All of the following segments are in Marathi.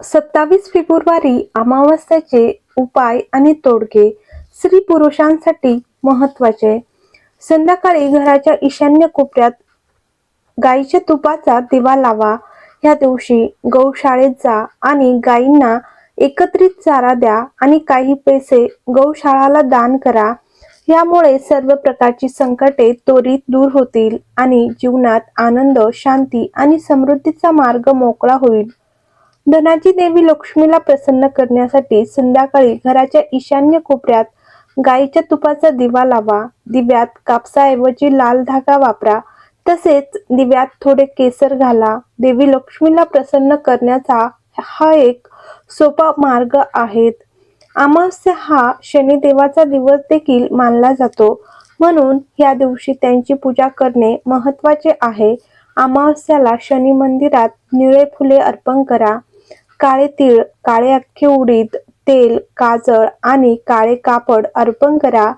सत्तावीस फेब्रुवारी अमावस्याचे उपाय आणि तोडगे स्त्री पुरुषांसाठी महत्त्वाचे संध्याकाळी घराच्या ईशान्य कोपऱ्यात गाईच्या तुपाचा दिवा लावा. या दिवशी गौशाळेत जा आणि गायींना एकत्रित चारा द्या आणि काही पैसे गौशाळाला दान करा. यामुळे सर्व प्रकारची संकटे त्वरित दूर होतील आणि जीवनात आनंद शांती आणि समृद्धीचा मार्ग मोकळा होईल. धनाची देवी लक्ष्मीला प्रसन्न करण्यासाठी संध्याकाळी घराच्या ईशान्य कोपऱ्यात गाईच्या तुपाचा दिवा लावा. दिव्यात कापसाऐवजी लाल धागा वापरा. तसेच दिव्यात थोडे केसर घाला. देवी लक्ष्मीला प्रसन्न करण्याचा हा एक सोपा मार्ग आहे अमावस्या हा शनिदेवाचा दिवस देखील मानला जातो. म्हणून या दिवशी त्यांची पूजा करणे महत्त्वाचे आहे. अमावस्याला शनी मंदिरात निळे फुले अर्पण करा. काळे तीळ काळे अख्खे उडीद तेल काजळ आणि काळे कापड अर्पण करा.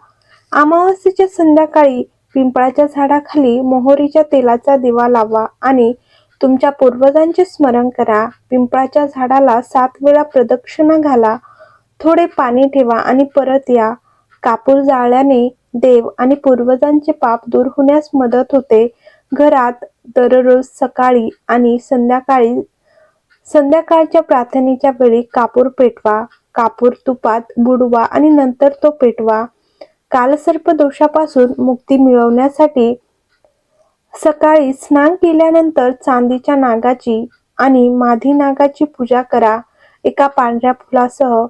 अमावास्येच्या संध्याकाळी पिंपळाच्या झाडाखाली मोहरीच्या तेलाचा दिवा लावा आणि तुमच्या पूर्वजांचे स्मरण करा. पिंपळाच्या झाडाला सात वेळा प्रदक्षिणा घाला. थोडे पाणी ठेवा आणि परत या. कापूर जाळल्याने देव आणि पूर्वजांचे पाप दूर होण्यास मदत होते. घरात दररोज सकाळी आणि संध्याकाळी संध्याकाळच्या प्रार्थनेच्या वेळी कापूर पेटवा कापूर तुपात बुडवा आणि नंतर तो पेटवा. कालसर्प दोषापासून मुक्ती मिळवण्यासाठी सकाळी स्नान केल्यानंतर चांदीच्या नागाची आणि माधी नागाची पूजा करा. एका पांढऱ्या फुलासह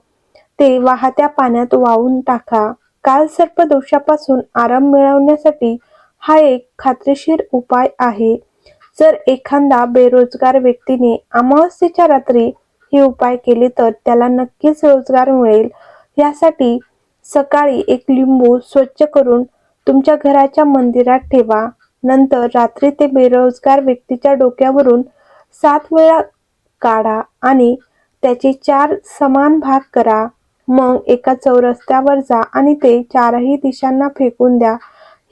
ते वाहत्या पाण्यात वाहून टाका. कालसर्प दोषापासून आराम मिळवण्यासाठी हा एक खात्रीशीर उपाय आहे. जर एखादा बेरोजगार व्यक्तीने अमावस्येच्या रात्री हे उपाय केले तर त्याला नक्कीच रोजगार मिळेल. यासाठी सकाळी एक लिंबू स्वच्छ करून तुमच्या घराच्या मंदिरात ठेवा. नंतर रात्री ते बेरोजगार व्यक्तीच्या डोक्यावरून सात वेळा काढा आणि त्याचे चार समान भाग करा. मग एका चौरस्त्यावर जा आणि ते चारही दिशांना फेकून द्या.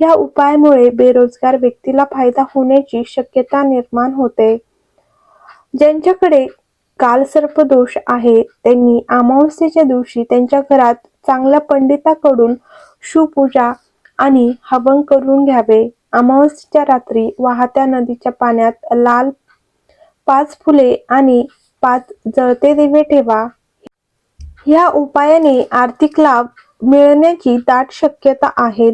या उपायामुळे बेरोजगार व्यक्तीला फायदा होण्याची शक्यता निर्माण होते. ज्यांच्याकडे कालसर्प दोष आहे त्यांनी अमावस्येच्या दिवशी त्यांच्या घरात चांगल्या पंडिताकडून शुपूजा आणि हवन करून घ्यावे. अमावस्येच्या रात्री वाहत्या नदीच्या पाण्यात लाल पाच फुले आणि पाच जळते दिवे ठेवा. या उपायाने आर्थिक लाभ मिळण्याची दाट शक्यता आहे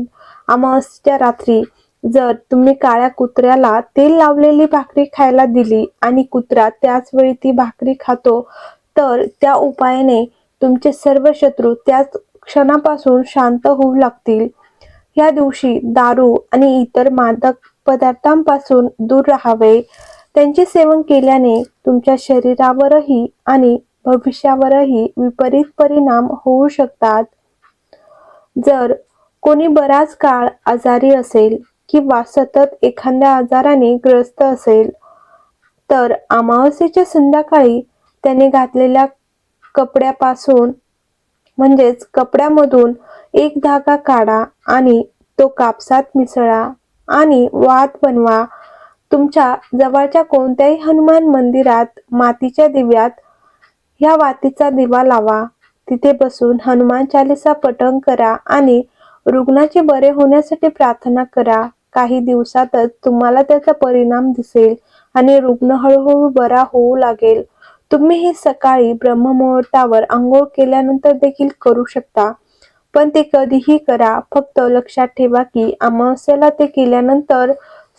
अमावस्येच्या रात्री जर तुम्ही काळ्या कुत्र्याला तेल लावलेली भाकरी खायला दिली आणि कुत्रा त्याच वेळी ती भाकरी खातो तर त्या उपायाने तुमचे सर्व शत्रू त्याच क्षणापासून शांत होऊ लागतील. या दिवशी दारू आणि इतर मादक पदार्थांपासून दूर राहावे. त्यांचे सेवन केल्याने तुमच्या शरीरावरही आणि भविष्यावरही विपरीत परिणाम होऊ शकतात. जर कोणी बराच काळ आजारी असेल किंवा सतत एखाद्या आजाराने ग्रस्त असेल तर अमावस्येच्या संध्याकाळी त्याने घातलेल्या कपड्यापासून म्हणजेच कपड्यामधून एक धागा काढा आणि तो कापसात मिसळा आणि वात बनवा. तुमच्या जवळच्या कोणत्याही हनुमान मंदिरात मातीच्या दिव्यात ह्या वातीचा दिवा लावा. तिथे बसून हनुमान चालीसा पठण करा आणि रुग्णाचे बरे होण्यासाठी प्रार्थना करा. काही दिवसातच तुम्हाला त्याचा परिणाम दिसेल आणि रुग्ण हळूहळू बरा होऊ लागेल. तुम्ही हे सकाळी ब्रह्ममुहूर्तावर आंघोळ केल्यानंतर देखील करू शकता. पण ते कधीही करा. फक्त लक्षात ठेवा की अमावस्याला ते केल्यानंतर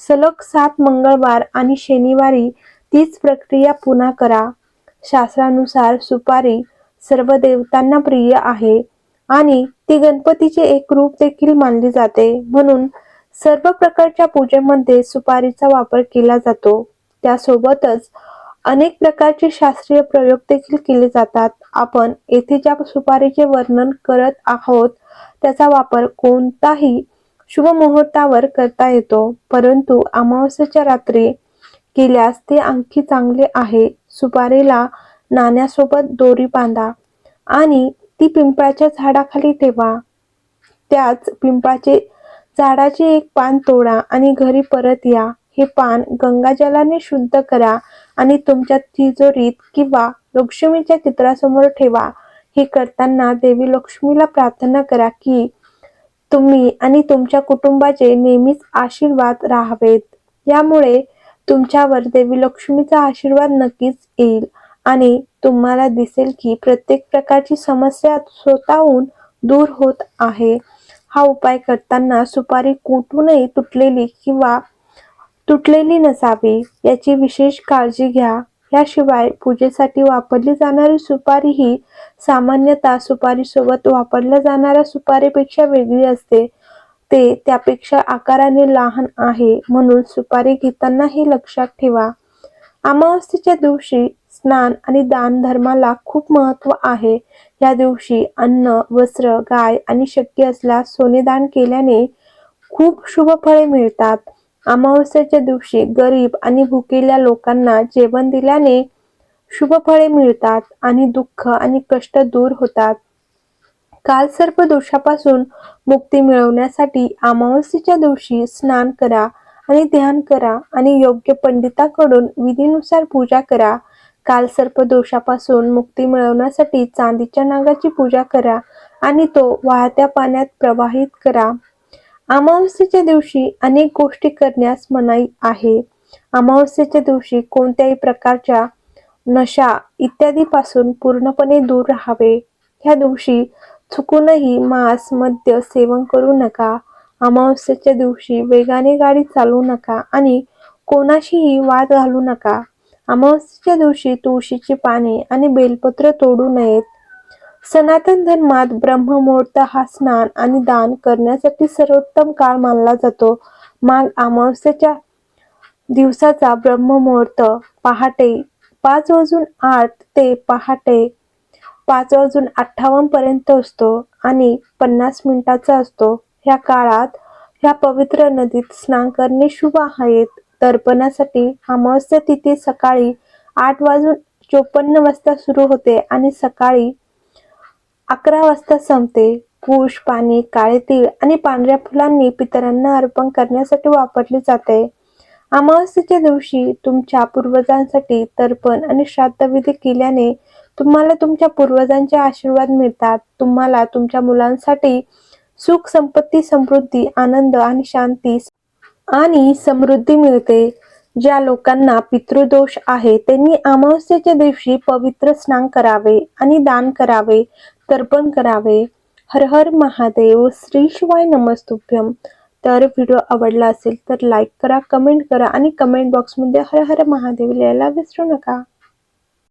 सलग सात मंगळवार आणि शनिवारी तीच प्रक्रिया पुन्हा करा. शास्त्रानुसार सुपारी सर्व देवतांना प्रिय आहे. आणि ती गणपतीचे एक रूप देखील मानली जाते. म्हणून सर्व प्रकारच्या पूजेमध्ये सुपारीचा वापर केला जातो. त्यासोबतच अनेक प्रकारचे शास्त्रीय प्रयोग देखील केले जातात. आपण येथे ज्या सुपारीचे वर्णन करत आहोत त्याचा वापर कोणताही शुभ मुहूर्तावर करता येतो. परंतु अमावस्येच्या रात्री केल्यास ते आणखी चांगले आहे. सुपारीला नाण्यासोबत दोरी बांधा आणि ती पिंपळाच्या झाडाखाली ठेवा. त्याच पिंपळाचे झाडाचे एक पान तोडा आणि घरी परत या. हे पान गंगाजलाने शुद्ध करा आणि तुमच्या तिजोरीत किंवा लक्ष्मीच्या चित्रासमोर ठेवा. हे करताना देवी लक्ष्मीला प्रार्थना करा की तुम्ही आणि तुमच्या कुटुंबाचे नेहमीच आशीर्वाद राहावेत. यामुळे तुमच्यावर देवी लक्ष्मीचा आशीर्वाद नक्कीच येईल. आणि तुम्हाला दिसेल की प्रत्येक प्रकारची समस्या स्वतःहून दूर होत आहे. हा उपाय करताना सुपारी कुठूनही तुटलेली किंवा तुटलेली नसावी याची विशेष काळजी घ्या. याशिवाय पूजेसाठी वापरली जाणारी सुपारी ही सामान्यतः सुपारीसोबत वापरल्या जाणाऱ्या सुपारीपेक्षा वेगळी असते. ते त्यापेक्षा आकाराने लहान आहे म्हणून सुपारी घेताना हे लक्षात ठेवा. अमावस्येच्या दिवशी स्नान आणि दान धर्माला खूप महत्त्व आहे. या दिवशी अन्न वस्त्र गाय आणि शक्य असल्यास सोने दान केल्याने खूप शुभ फळे मिळतात. अमावस्येच्या दिवशी गरीब आणि भुकेल्या लोकांना जेवण दिल्याने शुभ फळे मिळतात आणि दुःख आणि कष्ट दूर होतात. कालसर्प दोषापासून मुक्ती मिळवण्यासाठी अमावस्येच्या दिवशी स्नान करा आणि ध्यान करा आणि योग्य पंडिताकडून विधीनुसार पूजा करा. कालसर्प दोषापासून मुक्ती मिळवण्यासाठी चांदीच्या नागाची पूजा करा आणि तो वाहत्या पाण्यात प्रवाहित करा. अमावस्येच्या दिवशी अनेक गोष्टी करण्यास मनाई आहे. अमावस्येच्या दिवशी कोणत्याही प्रकारच्या नशा इत्यादी पासून पूर्णपणे दूर राहावे. ह्या दिवशी चुकूनही मांस मद्य सेवन करू नका. अमावस्येच्या दिवशी वेगाने गाडी चालवू नका आणि कोणाशीही वाद घालू नका. अमावस्येच्या दिवशी तुळशीची पाने आणि बेलपत्र तोडू नयेत. सनातन धर्मात ब्रह्ममुहूर्त हा स्नान आणि दान करण्यासाठी सर्वोत्तम काळ मानला जातो. माघ अमावस्येच्या दिवसाचा ब्रह्ममुहूर्त पहाटे पाच वाजून आठ ते पहाटे पाच वाजून अठ्ठावन्न पर्यंत असतो आणि पन्नास मिनिटाचा असतो. ह्या काळात ह्या पवित्र नदीत स्नान करणे शुभ आहेत. तर्पणासाठी अमावस्या तिथी सकाळी आठ वाजून चोपन्न वाजता सुरू होते आणि सकाळी अकरा वाजता संपते. कुश पाणी काळे तीळ आणि पांढऱ्या फुलांनी पितरांना अर्पण करण्यासाठी वापरले जाते. अमावस्येच्या दिवशी तुमच्या पूर्वजांसाठी तर्पण आणि श्राद्धविधी केल्याने तुम्हाला तुमच्या पूर्वजांचे आशीर्वाद मिळतात. तुम्हाला तुमच्या मुलांसाठी सुख संपत्ती समृद्धी आनंद आणि शांती आणि समृद्धी मिळते. ज्या लोकांना पितृदोष आहे त्यांनी अमावस्येच्या दिवशी पवित्र स्नान करावे आणि दान करावे तर्पण करावे. हर हर महादेव श्री शिवाय नमस्तुभ्यम. तर व्हिडिओ आवडला असेल तर लाईक करा कमेंट करा आणि कमेंट बॉक्समध्ये हर हर महादेव लिहायला विसरू नका.